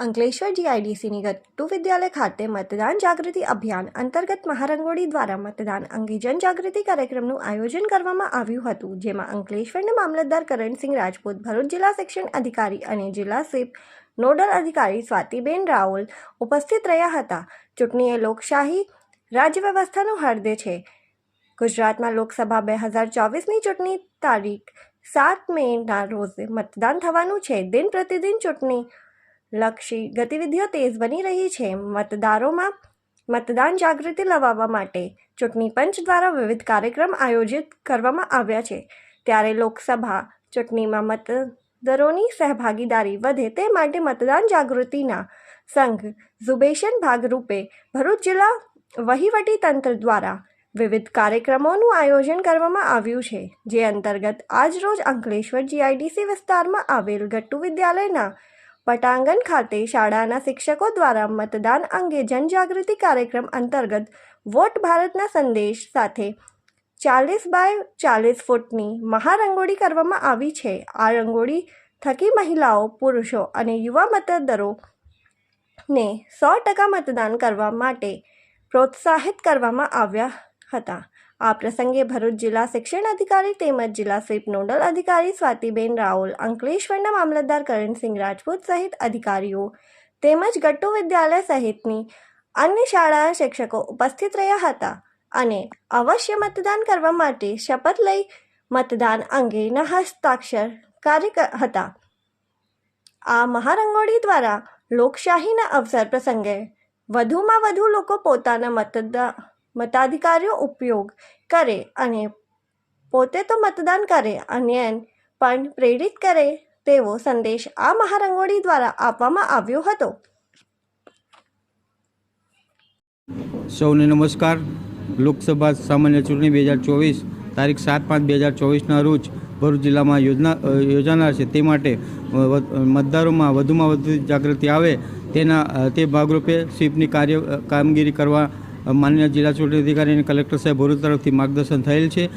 અંકલેશ્વર જીઆઈડીસીની ગટ્ટુ વિદ્યાલય ખાતે મતદાન જાગૃતિ અભિયાન અંતર્ગત મહારંગોળી દ્વારા મતદાન અંગે જનજાગૃતિ કાર્યક્રમનું આયોજન કરવામાં આવ્યું હતું, જેમાં અંકલેશ્વરના મામલતદાર કરણસિંહ રાજપૂત, ભરૂચ જિલ્લા શિક્ષણ અધિકારી અને જિલ્લા સ્વીપ નોડલ અધિકારી સ્વાતિબેન રાઓલ ઉપસ્થિત રહ્યા હતા. ચૂંટણી એ લોકશાહી રાજ્ય વ્યવસ્થાનું હૃદય છે. ગુજરાતમાં લોકસભા બે હજાર ચોવીસની ચૂંટણી તારીખ સાત મેના રોજ મતદાન થવાનું છે. દિન પ્રતિદિન ચૂંટણી લક્ષી ગતિવિધિઓ તેજ બની રહી છે. મતદારોમાં મતદાન જાગૃતિ લવાવવા માટે ચૂંટણી પંચ દ્વારા વિવિધ કાર્યક્રમ આયોજિત કરવામાં આવ્યા છે. ત્યારે લોકસભા ચૂંટણીમાં મતદારોની સહભાગીદારી વધે તે માટે મતદાન જાગૃતિના સંઘ ઝુબેશન ભાગરૂપે ભરૂચ જિલ્લા વહીવટી તંત્ર દ્વારા વિવિધ કાર્યક્રમોનું આયોજન કરવામાં આવ્યું છે. જે અંતર્ગત આજરોજ અંકલેશ્વર જીઆઈડીસી વિસ્તારમાં આવેલ ગટ્ટુ વિદ્યાલયના પટાંગણ ખાતે શાળાના શિક્ષકો દ્વારા મતદાન અંગે જનજાગૃતિ કાર્યક્રમ અંતર્ગત વોટ ભારતના સંદેશ સાથે ચાલીસ બાય ચાલીસ ફૂટની મહારંગોળી કરવામાં આવી છે. આ રંગોળી થકી મહિલાઓ, પુરુષો અને યુવા મતદારોને સો ટકા મતદાન કરવા માટે પ્રોત્સાહિત કરવામાં આવ્યા હતા. આ પ્રસંગે ભરૂચ જિલ્લા શિક્ષણ અધિકારી તેમજ જિલ્લા સ્વીપ નોડલ અધિકારી સ્વાતિબેન રાઓલ અંકલેશ્વરના મામલતદાર કરણસિંહ રાજપૂત સહિત અધિકારીઓ તેમજ ગટ્ટુ વિદ્યાલય સહિતની અન્ય શાળાના શિક્ષકો ઉપસ્થિત રહ્યા હતા અને અવશ્ય મતદાન કરવા માટે શપથ લઈ મતદાન અંગેના હસ્તાક્ષર કાર્ય હતા. આ મહારંગોળી દ્વારા લોકશાહીના અવસર પ્રસંગે વધુમાં વધુ લોકો પોતાના મતદા મતાધિકારીઓ ઉપયોગ કરે અને પોતે તો મતદાન કરે, અન્યને પણ પ્રેરિત કરે તેવો સંદેશ આ મહારંગોળી દ્વારા આપવામાં આવ્યો હતો. સૌને નમસ્કાર. લોકસભા સામાન્ય ચૂંટણી બે હજાર ચોવીસ, તારીખ સાત પાંચ બે હજાર ચોવીસના રોજ ભરૂચ જિલ્લામાં યોજના યોજાનાર છે. તે માટે મતદારોમાં વધુમાં વધુ જાગૃતિ આવે તેના તે ભાગરૂપે સ્વીપની કાર્ય કામગીરી કરવા અ, માનનીય જિલ્લા ચૂંટણી અધિકારી અને કલેક્ટર સાહેબ ભરૂચ તરફથી માર્ગદર્શન થયેલ છે.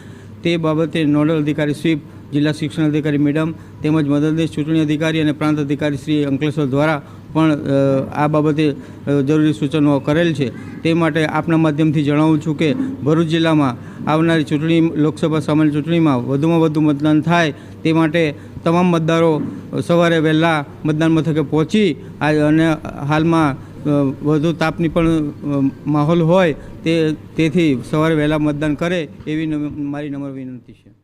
તે બાબતે નોડલ અધિકારી સ્વીપ જિલ્લા શિક્ષણ અધિકારી મેડમ તેમજ મદદનીશ ચૂંટણી અધિકારી અને પ્રાંત અધિકારી શ્રી અંકલેશ્વર દ્વારા પણ આ બાબતે જરૂરી સૂચનો કરેલ છે. તે માટે આપના માધ્યમથી જણાવું છું કે ભરૂચ જિલ્લામાં આવનારી ચૂંટણી લોકસભા સામાન્ય ચૂંટણીમાં વધુમાં વધુ મતદાન થાય તે માટે તમામ મતદારો સવારે વહેલા મતદાન મથકે પહોંચી અને હાલમાં વધુ તાપની પણ માહોલ હોય તે, તેથી સવારે વહેલા મતદાન કરે એવી મારી નમ્ર વિનંતી છે.